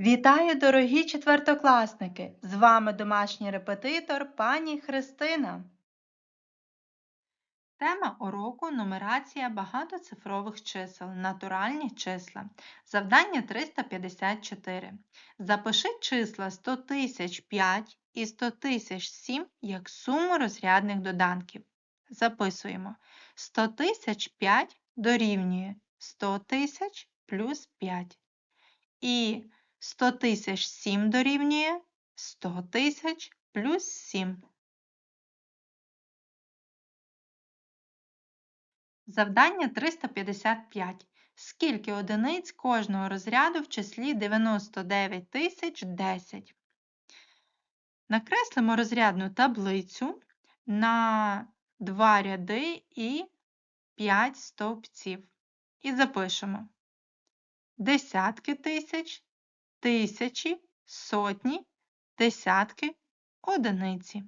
Вітаю, дорогі четвертокласники! З вами домашній репетитор пані Христина. Тема уроку нумерація багатоцифрових чисел, натуральні числа. Завдання 354. Запиши числа 100 тисяч 5 і 100 тисяч 7 як суму розрядних доданків. Записуємо. 100 тисяч 5 дорівнює 100 тисяч плюс 5. І 100 тисяч 7 дорівнює 100 тисяч плюс 7. Завдання 355. Скільки одиниць кожного розряду в числі 99 тисяч 10? Накреслимо розрядну таблицю на 2 ряди і 5 стовпців. І запишемо десятки тисяч, тисячі, сотні, десятки, одиниці.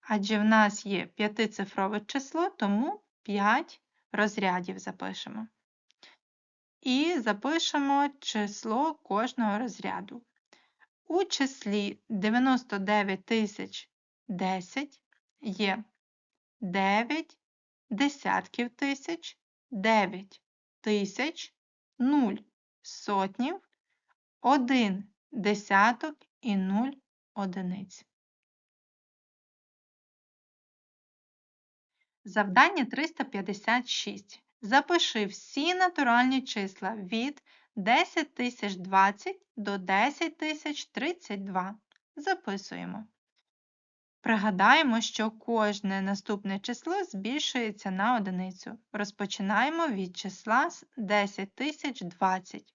Адже в нас є п'ятицифрове число, тому 5 розрядів запишемо. І запишемо число кожного розряду. У числі 99 тисяч 10 є 9 десятків тисяч, 9 тисяч, 0 сотнів, 1 десяток і 0 одиниць. Завдання 356. Запиши всі натуральні числа від 10020 до 10032. Записуємо. Пригадаємо, що кожне наступне число збільшується на одиницю. Розпочинаємо від числа 10020.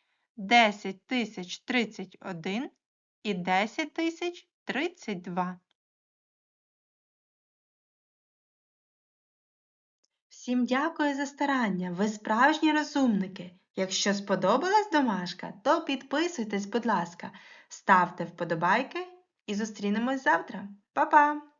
10029, 10030, 10031 і 10032. Всім дякую за старання. Ви справжні розумники. Якщо сподобалась домашка, то підписуйтесь, будь ласка, ставте вподобайки і зустрінемось завтра. Па-па!